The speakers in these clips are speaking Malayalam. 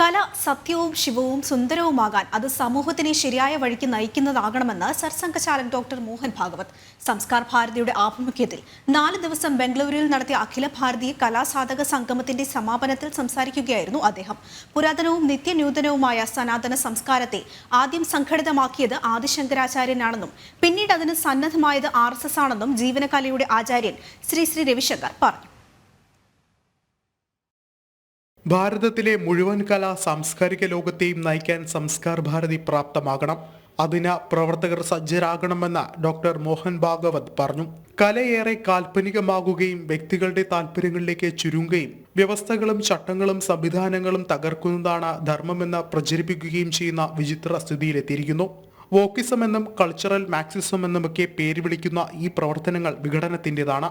കല സത്യവും ശിവവും സുന്ദരവുമാകാൻ അത് സമൂഹത്തിനെ ശരിയായ വഴിക്ക് നയിക്കുന്നതാകണമെന്ന് സർസംഘചാലക് ഡോക്ടർ മോഹൻ ഭാഗവത്. സംസ്കാർ ഭാരതിയുടെ ആഭിമുഖ്യത്തിൽ നാല് ദിവസം ബംഗളൂരുവിൽ നടത്തിയ അഖില ഭാരതീയ കലാസാധക സംഗമത്തിന്റെ സമാപനത്തിൽ സംസാരിക്കുകയായിരുന്നു അദ്ദേഹം. പുരാതനവും നിത്യനൂതനവുമായ സനാതന സംസ്കാരത്തെ ആദ്യം സംഘടിതമാക്കിയത് ആദിശങ്കരാചാര്യനാണെന്നും പിന്നീട് അതിന് സന്നദ്ധമായത് ആർ ആണെന്നും ജീവനകലയുടെ ആചാര്യൻ ശ്രീ ശ്രീ രവിശങ്കർ പറഞ്ഞു. ഭാരതത്തിലെ മുഴുവൻ കലാ സാംസ്കാരിക ലോകത്തെയും നയിക്കാൻ സംസ്കാർ ഭാരതി പ്രാപ്തമാകണം. അതിന് പ്രവർത്തകർ സജ്ജരാകണമെന്ന് ഡോക്ടർ മോഹൻ ഭാഗവത് പറഞ്ഞു. കലയേറെ കാൽപ്പനികമാകുകയും വ്യക്തികളുടെ താല്പര്യങ്ങളിലേക്ക് ചുരുങ്ങുകയും വ്യവസ്ഥകളും ചട്ടങ്ങളും സംവിധാനങ്ങളും തകർക്കുന്നതാണ് ധർമ്മമെന്ന് പ്രചരിപ്പിക്കുകയും ചെയ്യുന്ന വിചിത്ര സ്ഥിതിയിലെത്തിയിരിക്കുന്നു. വോക്കിസം എന്നും കൾച്ചറൽ മാക്സിസം എന്നുമൊക്കെ പേര് വിളിക്കുന്ന ഈ പ്രവർത്തനങ്ങൾ വിഘടനത്തിന്റെതാണ്.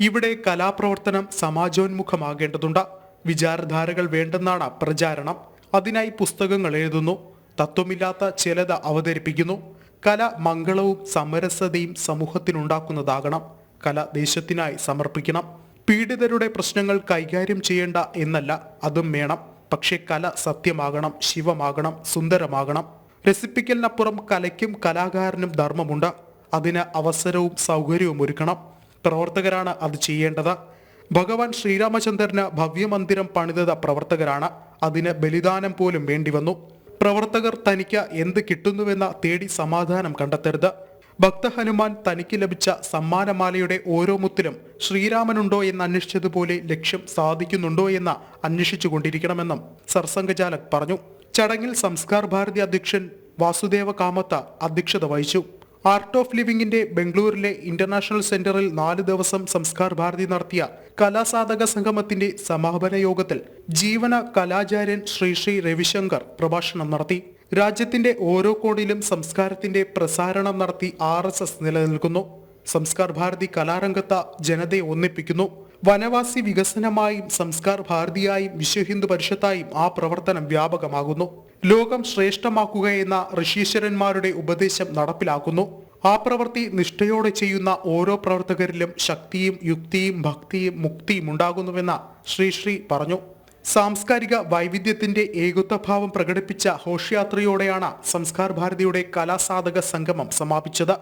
ഇവിടെ കലാപ്രവർത്തനം സമാജോന്മുഖമാകേണ്ടതുണ്ട്. വിചാരധാരകൾ വേണ്ടെന്നാണ് പ്രചാരണം. അതിനായി പുസ്തകങ്ങൾ എഴുതുന്നു. തത്വമില്ലാത്ത ചിലത് അവതരിപ്പിക്കുന്നു. കല മംഗളവും സമരസതയും സമൂഹത്തിനുണ്ടാക്കുന്നതാകണം. കല ദേശത്തിനായി സമർപ്പിക്കണം. പീഡിതരുടെ പ്രശ്നങ്ങൾ കൈകാര്യം ചെയ്യേണ്ട എന്നല്ല അതും വേണം. പക്ഷേ കല സത്യമാകണം ശിവമാകണം സുന്ദരമാകണം. രസിപ്പിക്കലിനപ്പുറം കലയ്ക്കും കലാകാരനും ധർമ്മമുണ്ട്. അതിന് അവസരവും സൗകര്യവും ഒരുക്കണം. പ്രവർത്തകരാണ് അത് ചെയ്യേണ്ടത്. ഭഗവാൻ ശ്രീരാമചന്ദ്രന് ഭവ്യമന്ദിരം പണിതത പ്രവർത്തകരാണ്. അതിന് ബലിദാനം പോലും വേണ്ടിവന്നു പ്രവർത്തകർ തനിക്ക് എന്ത് കിട്ടുന്നുവെന്ന തേടി സമാധാനം കണ്ടെത്തരുത്. ഭക്തഹനുമാൻ തനിക്ക് ലഭിച്ച സമ്മാനമാലയുടെ ഓരോ മുത്തിലും ശ്രീരാമനുണ്ടോ എന്ന് അന്വേഷിച്ചതുപോലെ ലക്ഷ്യം സാധിക്കുന്നുണ്ടോ എന്ന് അന്വേഷിച്ചുകൊണ്ടിരിക്കണമെന്നും സർസംഘചാലക് പറഞ്ഞു. ചടങ്ങിൽ സംസ്കാർ ഭാരതി അധ്യക്ഷൻ വാസുദേവ കാമത്ത അധ്യക്ഷത വഹിച്ചു. ആർട്ട് ഓഫ് ലിവിംഗിന്റെ ബംഗളൂരിലെ ഇന്റർനാഷണൽ സെന്ററിൽ നാല് ദിവസം സംസ്കാർ ഭാരതി നടത്തിയ കലാസാധക സംഗമത്തിന്റെ സമാപന യോഗത്തിൽ ജീവന കലാചാര്യൻ ശ്രീ ശ്രീ രവിശങ്കർ പ്രഭാഷണം നടത്തി. രാജ്യത്തിന്റെ ഓരോ കോണിലും സംസ്കാരത്തിന്റെ പ്രസാരണം നടത്തി ആർ നിലനിൽക്കുന്നു. സംസ്കാർ ഭാരതി കലാരംഗത്ത ജനതയെ ഒന്നിപ്പിക്കുന്നു. വനവാസി വികസനമായും സംസ്കാർ ഭാരതിയായും വിശ്വ ഹിന്ദു പരിഷത്തായും ആ പ്രവർത്തനം വ്യാപകമാകുന്നു. ലോകം ശ്രേഷ്ഠമാക്കുക എന്ന ഋഷീശ്വരന്മാരുടെ ഉപദേശം നടപ്പിലാക്കുന്നു. ആ പ്രവൃത്തി നിഷ്ഠയോടെ ചെയ്യുന്ന ഓരോ പ്രവർത്തകരിലും ശക്തിയും യുക്തിയും ഭക്തിയും മുക്തിയും ഉണ്ടാകുന്നുവെന്ന് ശ്രീശ്രീ ശ്രീ പറഞ്ഞു. സാംസ്കാരിക വൈവിധ്യത്തിന്റെ ഏകത്വഭാവം പ്രകടിപ്പിച്ച ഘോഷയാത്രയോടെയാണ് സംസ്കാർ ഭാരതിയുടെ കലാസാധക സംഗമം സമാപിച്ചത്.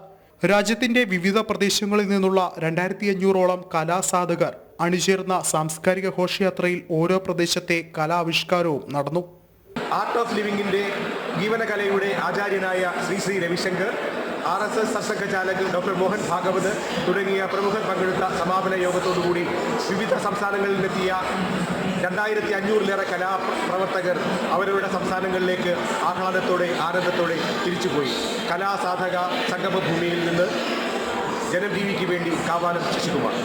രാജ്യത്തിന്റെ വിവിധ പ്രദേശങ്ങളിൽ നിന്നുള്ള രണ്ടായിരത്തി അഞ്ഞൂറോളം കലാസാധകർ അണിചേർന്ന സാംസ്കാരിക ഘോഷയാത്രയിൽ ഓരോ പ്രദേശത്തെ കലാവിഷ്കാരവും നടന്നു. ആർട്ട് ഓഫ് ലിവിംഗിന്റെ ജീവനകലയുടെ ആചാര്യനായ Sri Sri Ravishankar R S S സത്സംഘചാലക് doctor Mohan Bhagwat തുടങ്ങിയ പ്രമുഖർ പങ്കെടുത്ത സമാപന യോഗത്തോടുകൂടി വിവിധ സംസ്ഥാനങ്ങളിൽ നിന്നെത്തിയ രണ്ടായിരത്തി അഞ്ഞൂറിലേറെ കലാപ്രവർത്തകർ അവരവരുടെ സംസ്ഥാനങ്ങളിലേക്ക് ആഹ്ലാദത്തോടെ ആനന്ദത്തോടെ തിരിച്ചുപോയി. കലാസാധക സംഗമഭൂമിയിൽ നിന്ന് ജനജീവിക്ക് വേണ്ടി കാവാലം ശശികുമാർ.